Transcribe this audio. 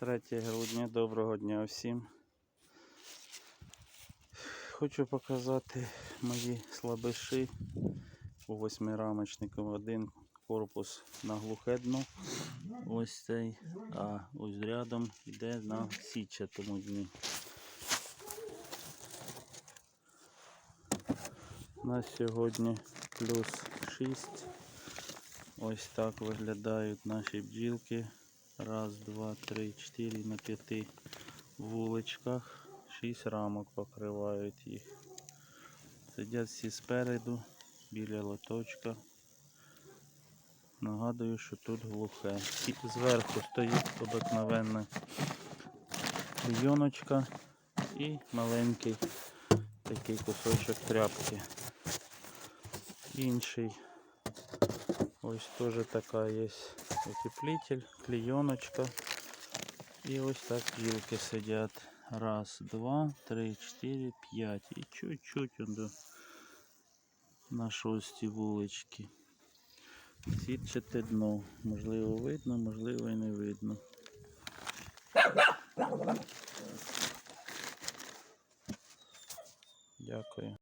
3 грудня, доброго дня всім. Хочу показати мої слабиші у восьмирамочнику. Один корпус на глухе дно. Ось цей, а ось рядом йде на сітчатому дні. На сьогодні плюс 6. Ось так виглядають наші бджілки. Раз, два, три, чотири на п'яти вуличках. Шість рамок покривають їх. Сидять всі спереду, біля лоточка. Нагадую, що тут глухе. І зверху стоїть обикновенна клійоночка і маленький такий кусочок тряпки. Інший. Ось теж така є утеплитель, клейоночка. І ось так бджілки сидять. Раз, два, три, чотири, п'ять. І чуть-чуть он до на шостій вулички. Сітчате дно. Можливо видно, можливо і не видно. Дякую.